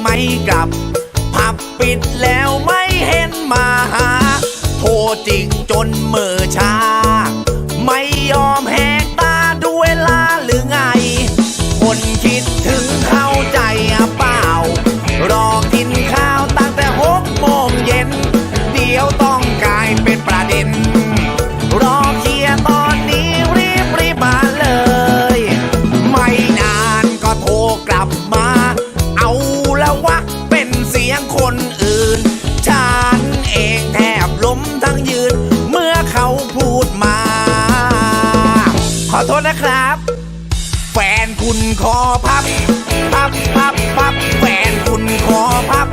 ไม่กลับ ผับปิดแล้วไม่เห็นมาหา โทรจิกจนมือชา แฟนคุณขอพับ พับพับพับแฟนคุณขอพับ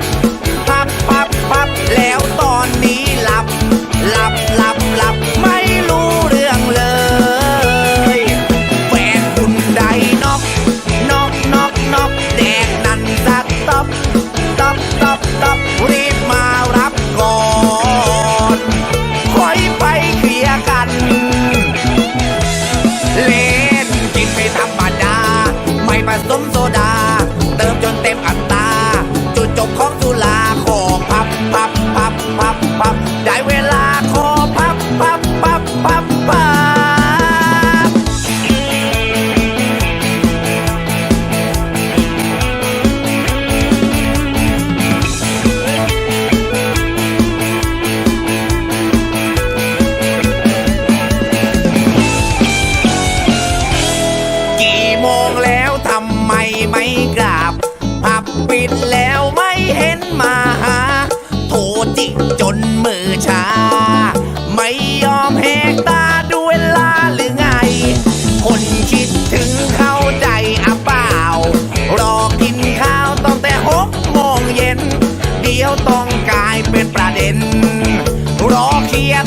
พับพับพับแล้วตอ โซดา ดแล้วไม่เห็นมาหา โทรจิกจนมือชา ไม่ยอมแหกตาดูเวลาหรือไง คนคิดถึงเข้าใจอะเปล่า รอกินข้าวตั้งแต่หกโมงเย็น เดี๋ยวต้องกลายเป็นประเด็น รอเคลียร์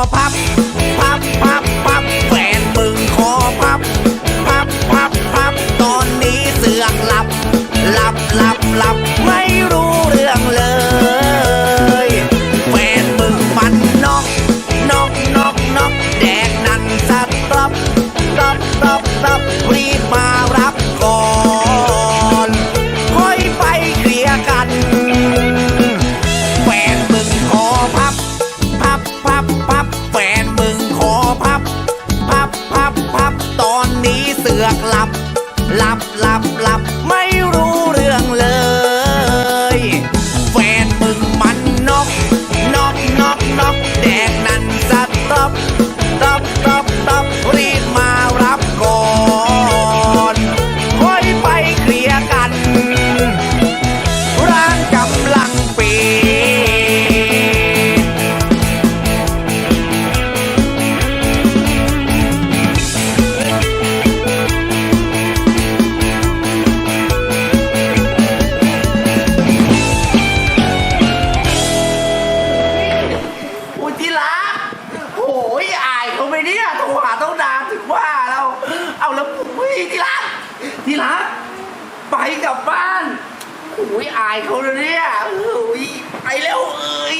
พับ พับพับพับแฟนมึงขอพับ พับพับพับตอนนี้เสือกหลับ หลับหลับหลับไม่รู้เรื่องเลย แฟนมึงมันนอกนอกนอกนอกแดกนั่นสัตว์ปลับ อกหลับหลับหลับหลับ ที่รักไปกลับบ้านอุ้ยอายเขาเลยเนี่ยอุ้ยไปแล้วเอ้ย